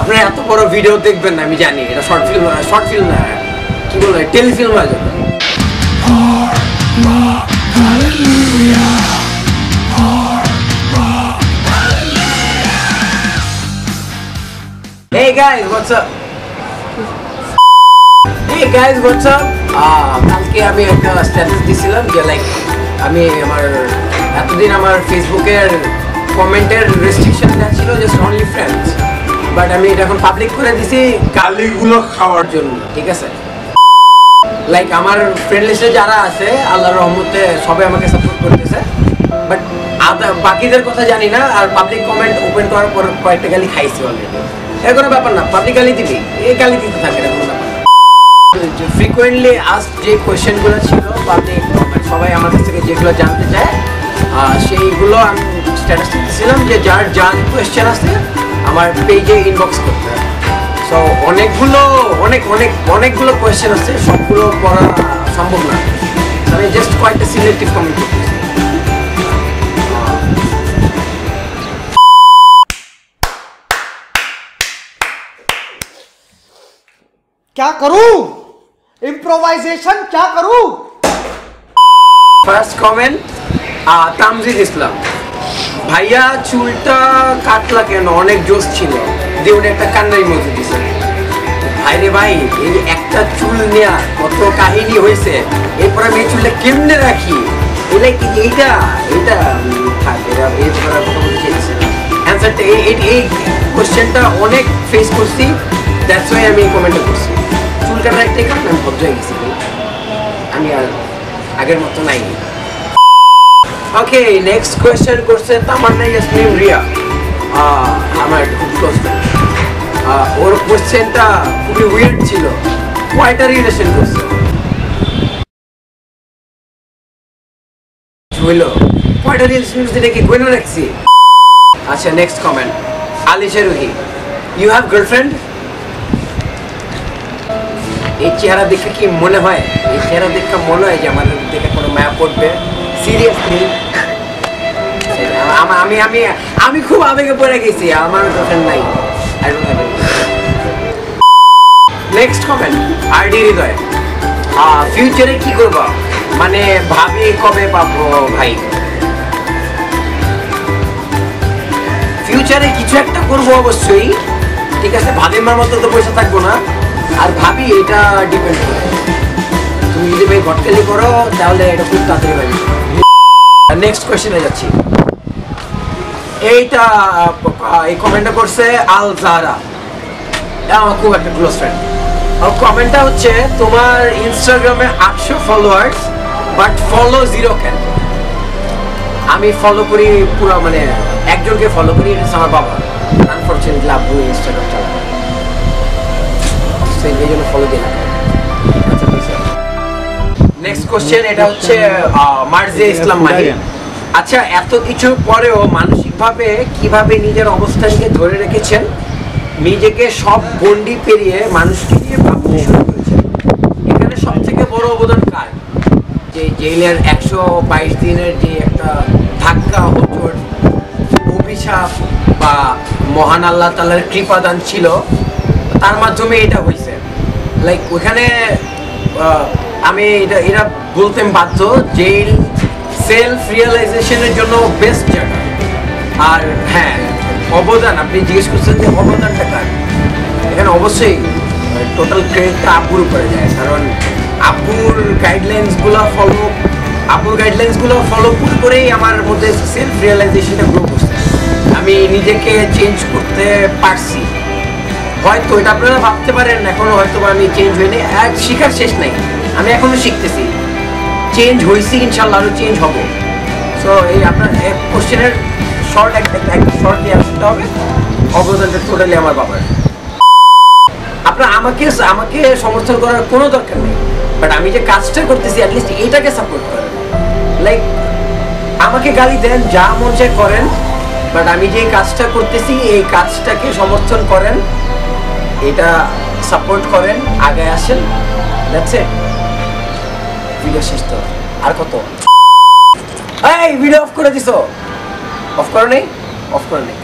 আপনারা এত বড় ভিডিও দেখবেন না, আমি জানি। এটা শর্ট ফিল্ম শর্ট ফিল্ম না। কি বলব টেলিফিল্ম হয়ে যাবে কালকে আমি একটা স্ট্যাটাস দিছিলাম যে লাইক আমি আমার, এতদিন আমার ফেসবুকের কমেন্টের রেস্ট্রিকশন ছিল বাট আমি এটা এখন পাবলিক করে দিছি গালিগুলো খাওয়ার জন্য, ঠিক আছে? লাইক আমার ফ্রেন্ড লিস্টে যারা আছে, আল্লাহর রহমতে সবাই আমাকে সাপোর্ট করতেছে। বাট বাকিদের কথা জানি না, আর পাবলিক কমেন্ট ওপেন করার পর কয়েকটা গালি খাইছি অলরেডি এর কোনো ব্যাপার না পাবলিক গালি দিবি এই গালি দিতে থাকে এটা ফ্রিকোয়েন্টলি আস যে কোয়েশ্চেনগুলো ছিল পাবলিক সবাই আমার কাছ থেকে যেগুলো জানতে চায় সেইগুলো আমি স্ট্যাটাস দিচ্ছিলাম যে যার যার কোয়েশ্চেন আছে আমার পেজে ইনবক্স করতে হবে সো অনেকগুলো অনেক অনেক অনেকগুলো কোয়েশ্চেন আছে সবগুলো পড়া সম্ভব না আমি জাস্ট কয়েকটা সিলেক্টিভ কমেন্ট করতেছি क्या करूं इम्प्रोवाइजेशन क्या करूं ফার্স্ট কমেন্ট তামজিদ ইসলাম ভাইয়া চুলটা কাটলা কেন? অনেক জোশ ছিল। দিয়ে উনি একটা কান্নাই মধ্যে দিছে। ভাই রে ভাই, এই একটা চুল নেয়া কত কাহিনী হয়েছে। এরপর আমি এই চুলটা কেমনে রাখি? এটা কি এইটা? অ্যান্সারটা এই এই- কোশ্চেনটা অনেক ফেস করছি। আমি এই কমেন্টটা করছি। চুল কাটার একটাই ভদ্র হয়ে গেছি আমি আর আগের মতো নাই। ওকে নেক্সট কোয়েশ্চেন করছে তামান্না ইয়াসমিন রিয়া। আমার ক্লোজ ওর কোয়েশ্চেনটা খুবই উইয়ার্ড ছিল। কয়টা রিলেশন করছে। হইল। কয়টা রিলেশন করছে, এটা কি রাখছি? আচ্ছা next comment Alisha Ruhi you have girlfriend এই চেহারা দেখে কি মনে হয়? এই চেহারা দেখে মনে হয় যে আমাদের দেখে কোনো মায়া পড়বে? সিরিয়াসলি আমি আমি আমি খুব আবেগে পড়ে গেছি, আমার গার্লফ্রেন্ড নাই। Next comment RD Hridoy. ফিউচারে কি করব? মানে ভাবি কবে পাবো ভাই? ফিউচারে কিছু একটা করব অবশ্যই। ঠিক আছে ভাবিমার মতো তো পয়সা থাকব না। আর ভাবি, এটা ডিপেন্ড করে। তুমি যদি ভাই ঘটকালি করো, তাহলে এটা খুব তাড়াতাড়ি পাবি নেক্সট কোয়েশ্চেনে যাচ্ছি। এইটা এই কমেন্টটা করছে আল এটা আমার খুব একটা ক্লোজ ফ্রেন্ড কমেন্টটা হচ্ছে, তোমার ইনস্টাগ্রামে আটশো ফলোয়ার্স বাট ফলো জিরো কেন? আমি ফলো করি পুরো মানে একজনকে ফলো করি আমার বাবা। আনফর্চুনেটলি আব্বু ইনস্টাগ্রাম সেই জন্য ফলো দিলাম। নেক্সট কোশ্চেন এটা হচ্ছে মার্জিয়া ইসলাম মাহি। আচ্ছা এত কিছু পরেও মানসিকভাবে কীভাবে নিজের অবস্থানকে ধরে রেখেছেন? নিজেকে সব গন্ডি পেরিয়ে মানুষকে নিয়ে ভাবতে শুরু করেছেন। এখানে সব থেকে বড় অবদান কার? যে জেলের একশো বাইশ দিনের যে একটা ধাক্কা হোচট অভিশাপ বা মহান আল্লাহ তালার কৃপাদান ছিল, তার মাধ্যমে এটা হয়েছে লাইক ওখানে আমি এটা এটা বলতে বাধ্য জেল সেলফ রিয়েলাইজেশনের জন্য বেস্ট জায়গা। আর হ্যাঁ অবদান, আপনি জিজ্ঞেস করছেন যে অবদানটা কার? এখানে অবশ্যই টোটাল ক্রেডিটটা আব্বুর উপরে যায়, কারণ আপুর গাইডলাইন্সগুলো ফলো আব্বুর গাইডলাইন্সগুলো ফলো করেই আমার মধ্যে সেলফ রিয়েলাইজেশনটা গ্রো করছে। আমি নিজেকে চেঞ্জ করতে পারছি। হয়তো, এটা আপনারা ভাবতে পারেন, এখনও হয়তো আমি চেঞ্জ হইনি আর শিখার শেষ নাই। আমি এখনও শিখতেছি। চেঞ্জ হয়েছি, ইনশাল্লাহ আরও চেঞ্জ হব। সো এই আপনার কোশ্চেনের শর্ট একটা শর্ট অ্যান্সারটা হবে। অবদানটা টোটালি আমার বাবার। আপনার আমাকে আমাকে সমর্থন করার কোনো দরকার নেই। বাট আমি যে কাজটা করতেছি অ্যাটলিস্ট এইটাকে সাপোর্ট করেন লাইক আমাকে গালি দেন, যা মন করেন। বাট আমি যে কাজটা করতেছি, এই কাজটাকে সমর্থন করেন। এটা সাপোর্ট করেন আগে আসেন। দ্যাটস ভিডিও শেষ তো। আর কত? এই ভিডিও অফ করে দিছো। অফ করো নেই? অফ করে নেই?